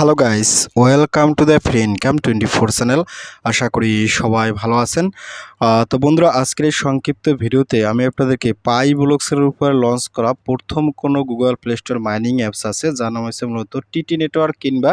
Hello guys welcome to the free income twenty four channel আশা করি সবাই ভালো আছেন। তো বন্ধুরা, আজকের এই সংক্ষিপ্ত ভিডিওতে আমি আপনাদেরকে পাই ব্লগসের উপর লঞ্চ করা প্রথম কোনো Google Play Store mining apps আছে, যার নাম হচ্ছে মূলত টিটি নেটওয়ার্ক কিংবা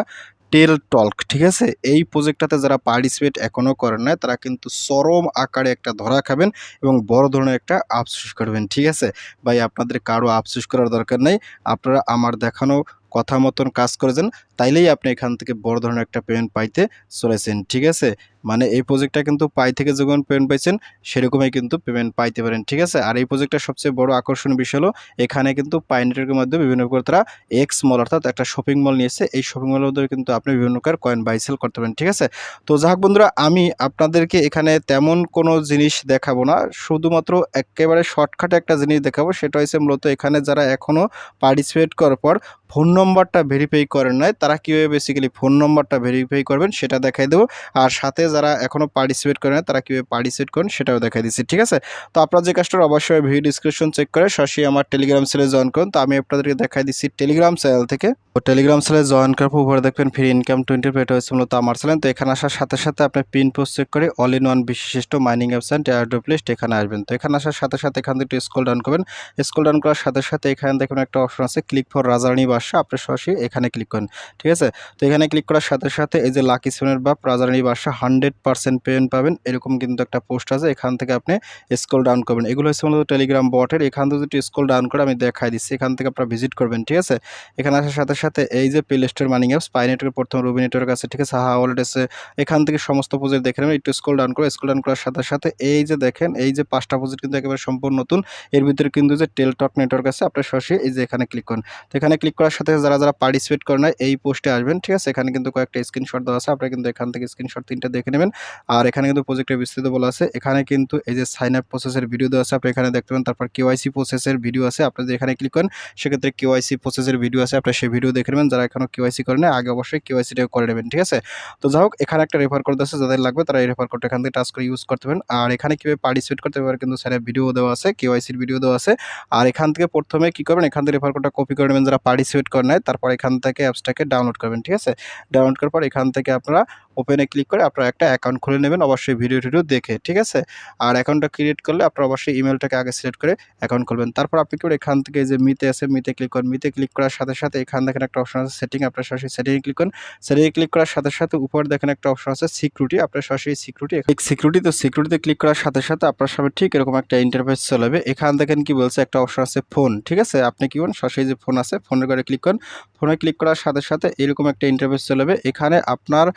টেল টল্ক ঠিক আছে? এই প্রজেক্টটাতে যারা পার্টিসিপেট এখনও করেন না তারা কিন্তু চরম আকারে একটা ধরা খাবেন এবং বড় ধরনের একটা আফসোস করবেন, ঠিক আছে? ভাই, আপনাদের কারও আফসোস করার দরকার নেই। আপনারা আমার দেখানো কথা মতন কাজ করেছেন, তাইলেই আপনি এখান থেকে বড় ধরনের একটা পেমেন্ট পাইতে চলেছেন, ঠিক আছে? মানে এই প্রজেক্টটা কিন্তু পাই থেকে যখন পেমেন্ট পাইছেন, সেরকমই কিন্তু পেমেন্ট পাইতে পারেন, ঠিক আছে? আর এই প্রজেক্টটা সবচেয়ে বড় আকর্ষণীয় বিষয় হলো, এখানে কিন্তু পাই নেটওয়ার্কের মাধ্যমে বিভিন্ন প্রকার তারা এক্স মল অর্থাৎ একটা শপিং মল নিয়েছে। এই শপিং মলের মধ্যে কিন্তু আপনি বিভিন্ন প্রকার কয়েন বাই সেল করতে পারেন, ঠিক আছে? তো যাই হোক বন্ধুরা, আমি আপনাদেরকে এখানে তেমন কোনো জিনিস দেখাবো না, শুধুমাত্র একেবারে শর্টকাটে একটা জিনিস দেখাবো, সেটা হচ্ছে মূলত এখানে যারা এখনও পার্টিসিপেট করার পর ফোন নম্বরটা ভেরিফাই করেন নাই, তারা কীভাবে বেসিক্যালি ফোন নম্বরটা ভেরিফাই করবেন সেটা দেখাই দেবো। আর সাথে যারা এখনও পার্টিসিপেট করেন তারা কীভাবে পার্টিসিপেট করেন সেটাও দেখাই দিচ্ছি, ঠিক আছে? তো আপনার যে কাজটা অবশ্যই ভিডিও ডিসক্রিপশন চেক করে সরাসরি আমার টেলিগ্রাম সেলে জয়েন করুন। তো আমি আপনাদেরকে দেখাই দিচ্ছি টেলিগ্রাম চ্যানেল থেকে। তো টেলিগ্রাম সেলে জয়েন করার পর উপরে দেখবেন ফ্রি ইনকাম টোয়েন্টি পেট হয়েছে মূলত আমার চ্যানেল তো এখানে আসার সাথে সাথে আপনি পিন পোস্ট চেক করে অল ইন ওয়ান বিশিষ্ট mining apps and airdrop list এখানে আসবেন। তো এখানে আসার সাথে সাথে এখান থেকে স্কল ডাউন করবেন। স্কল ডাউন করার সাথে সাথে এখানে দেখুন একটা অপশন আছে ক্লিক ফর রাজারানী বাসা আপনি সরাসরি এখানে ক্লিক করেন, ঠিক আছে? তো এখানে ক্লিক করার সাথে সাথে এই যে লাকি সেভেনের বা রাজারানী বাসা হান্ড্রেড পার্সেন্ট পেমেন্ট পাবেন। এরকম কিন্তু একটা পোস্ট আছে, এখান থেকে আপনি স্কল ডাউন করবেন। এগুলো হচ্ছে মূলত টেলিগ্রাম বটের। এখান থেকে যদি স্কল ডাউন করে আমি দেখাই দিচ্ছি, এখান থেকে আপনারা ভিজিট করবেন, ঠিক আছে? এখানে আসার সাথে সাথে এই যে Play Store mining apps Pi network প্রথম রুবি নেটওয়ার্ক আছে, ঠিক আছে? হা ওয়ালেট আছে। এখান থেকে সমস্ত প্রজেক্ট দেখে নেবেন। একটু স্কল ডাউন করে স্কল ডাউন করার সাথে সাথে এই যে দেখেন, এই যে পাঁচটা প্রজেক্ট কিন্তু একেবারে সম্পূর্ণ নতুন। এর ভিতরে কিন্তু যে টেলটক নেটওয়ার্ক আছে আপনার সরাসরি এই যে এখানে ক্লিক করুন। তো এখানে ক্লিক করার সাথে যারা যারা পার্টিসিপেট করেন না এই পোস্টে আসবেন, ঠিক আছে? এখানে কিন্তু কয়েকটা স্ক্রিনশট দেওয়া আছে। আপনারা কিন্তু এখান থেকে স্ক্রিনশট তিনটা দেখে নেবেন। আর এখানে কিন্তু প্রজেক্টের বিস্তৃত বলা আছে। এখানে কিন্তু এই যে সাইন আপ প্রসেসের ভিডিও দেওয়া আছে, আপনি এখানে দেখতে পাবেন তারপর কেওয়াইসি প্রসেসের ভিডিও আছে, আপনি যদি এখানে ক্লিক করেন, সেক্ষেত্রে কেওয়াইসি প্রসেসের ভিডিও আছে, আপনি সেই ভিডিও দেখে নেবেন। যারা এখনও কেওয়াইসি করেন আগে অবশ্যই কেওয়াইসিটাও করে নেবেন, ঠিক আছে? তো যাই হোক, এখানে একটা রেফার কোড আছে, যাদের লাগবে তারা এই রেফার কোডটা এখান থেকে টাচ করে ইউজ করতে পারেন। আর এখানে কীভাবে পার্টিসিপেট করতে পারবেন, কিন্তু স্যারের ভিডিও দেওয়া আছে কেওয়াইসির ভিডিও দেওয়া আছে। আর এখান থেকে প্রথমে কী করবেন, এখান থেকে রেফার কোডটা কপি করে নেবেন। যারা পার্টিসিপেট করে নেয় তারপর এখান থেকে অ্যাপসটাকে ডাউনলোড করবেন, ঠিক আছে? ডাউনলোড করার পর এখান থেকে আপনারা ওপেনে ক্লিক করে আপনারা একটা অ্যাকাউন্ট খুলে নেবেন, অবশ্যই ভিডিও টিডিও দেখে, ঠিক আছে? আর অ্যাকাউন্টটা ক্রিয়েট করলে আপনারা অবশ্যই ইমেলটাকে আগে সিলেক্ট করে অ্যাকাউন্ট খুলবেন। তারপর আপনি করে এখান থেকে যে মিতে আছে মিতে ক্লিক করেন। মিতে ক্লিক করার সাথে সাথে এখান দেখেন একটা অপশন আছে সেটিং আপনার সরাসরি সেটিংয়ে ক্লিক করেন। সেটিংয়ে ক্লিক করার সাথে সাথে উপরে দেখেন একটা অপশন আছে সিকিউরিটি আপনার সরাসরি সিকিউরিটি সিকিউরিটি তো সিকিউরিটিতে ক্লিক করার সাথে সাথে আপনার সামনে ঠিক এরকম একটা ইন্টারফেস চলে যাবে। এখান দেখেন কি বলছে, একটা অপশন আছে ফোন ঠিক আছে? আপনি কি করেন, সরাসরি যে ফোন আছে ফোনের করে ক্লিক করেন। ফোনে ক্লিক করার সাথে সাথে এরকম একটা ইন্টারফেস চলে যাবে। এখানে আপনার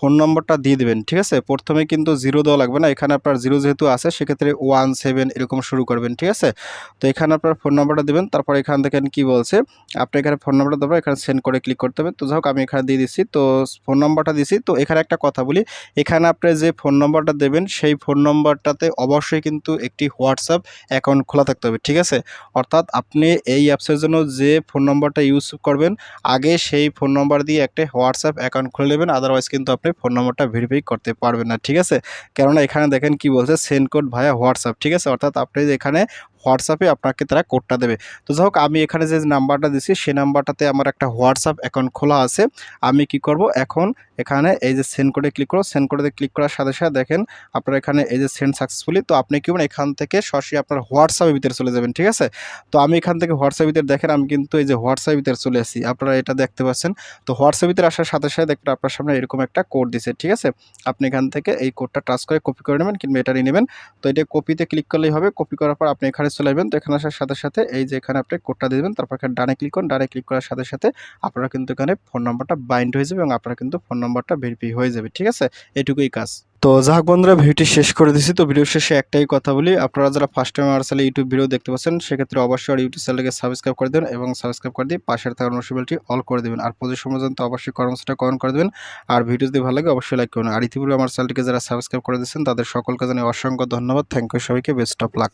ফোন নম্বরটা দিয়ে দেবেন, ঠিক আছে? প্রথমে কিন্তু জিরো দেওয়া লাগবে না, এখানে আপনার জিরো যেহেতু আছে, সেক্ষেত্রে ওয়ান সেভেন এরকম শুরু করবেন, ঠিক আছে? তো এখানে আপনার ফোন নম্বরটা দেবেন, তারপর এখান থেকে কি বলছে, আপনি এখানে ফোন নম্বরটা দেবেন, এখানে সেন্ড করে ক্লিক করতে হবে। তো যাই হোক আমি এখানে দিয়ে দিচ্ছি, তো ফোন নম্বরটা দিছি তো এখানে একটা কথা বলি, এখানে আপনি যে ফোন নম্বরটা দেবেন, সেই ফোন নম্বরটাতে অবশ্যই কিন্তু একটি হোয়াটসঅ্যাপ অ্যাকাউন্ট খোলা থাকতে হবে, ঠিক আছে? অর্থাৎ আপনি এই অ্যাপসের জন্য যে ফোন নম্বরটা ইউজ করবেন, আগে সেই ফোন নম্বর দিয়ে একটা হোয়াটসঅ্যাপ অ্যাকাউন্ট খুলে নেবেন, আদারওয়াইজ কিন্তু আপনি ফোন নম্বরটা ভেরিফাই করতে পারবেন না, ঠিক আছে? কেননা এখানে দেখেন কি বলছে সেন্ড কোড ভায়া হোয়াটসঅ্যাপ ঠিক আছে? অর্থাৎ আপনি যে এখানে হোয়াটসঅ্যাপে আপনাকে তারা কোডটা দেবে। তো যাই হোক, আমি এখানে যে নাম্বারটা দিচ্ছি সেই নাম্বারটাতে আমার একটা হোয়াটসঅ্যাপ অ্যাকাউন্ট খোলা আছে। আমি কি করব এখন, এখানে এই যে সেন্ড কোডে ক্লিক করো সেন্ড কোডে ক্লিক করার সাথে সাথে দেখেন, আপনার এখানে এই যে সেন্ড সাকসেসফুলি তো আপনি কি করবেন, এখান থেকে সরাসরি আপনার হোয়াটসঅ্যাপের ভিতরে চলে যাবেন, ঠিক আছে? তো আমি এখান থেকে হোয়াটসঅ্যাপ ভিতরে দেখেন, আমি কিন্তু এই যে হোয়াটসঅ্যাপ ভিতরে চলে আসি আপনারা এটা দেখতে পাচ্ছেন। তো হোয়াটসঅ্যাপ ভিতরে আসার সাথে সাথে দেখবেন, আপনার সামনে এরকম একটা কোড দিছে, ঠিক আছে? আপনি এখান থেকে এই কোডটা টাচ করে কপি করে নেবেন, কিংবা এটারই নেবেন। তো এটা কপিতে ক্লিক করলেই হবে কপি করার পর আপনি এখানে চলে যাবেন তো এখানে আসার সাথে সাথে এই যে এখানে আপনি কোডটা দিয়ে দেবেন, তারপর এখানে ডানে ক্লিক করুন। ডানে ক্লিক করার সাথে সাথে আপনারা কিন্তু এখানে ফোন নাম্বারটা বাইন্ড হয়ে যাবে এবং আপনারা কিন্তু ফোন নাম্বারটা ভেরিফাই হয়ে যাবে, ঠিক আছে? এটুকুই কাজ। তো যাক বন্ধুরা, ভিডিওটি শেষ করে দিছি। তো ভিডিও শেষে একটাই কথা বলি, আপনারা যারা ফার্স্ট টাইম আমার চ্যানেলে ইউটিউব ভিডিও দেখতে পাচ্ছেন, সেক্ষেত্রে অবশ্যই আর ইউটিউব চ্যানেলকে সাবস্ক্রাইব করে দেবেন এবং সাবস্ক্রাইব করে দিয়ে পাশের থাকা নোটিফিকেশনটি অল করে দেবেন। আর প্রতি সময় তো অবশ্যই কর্মসূচিটা কমেন্ট করে দেবেন। আর ভিডিও যদি ভালো লাগে, অবশ্যই লাইক করবেন আর ইতিপূর্বে আমার চ্যানেলটিকে যারা সাবস্ক্রাইব করে দিচ্ছেন তাদের সকলকে জানাই অসংখ্য ধন্যবাদ। থ্যাংক ইউ সবাইকে। Best of luck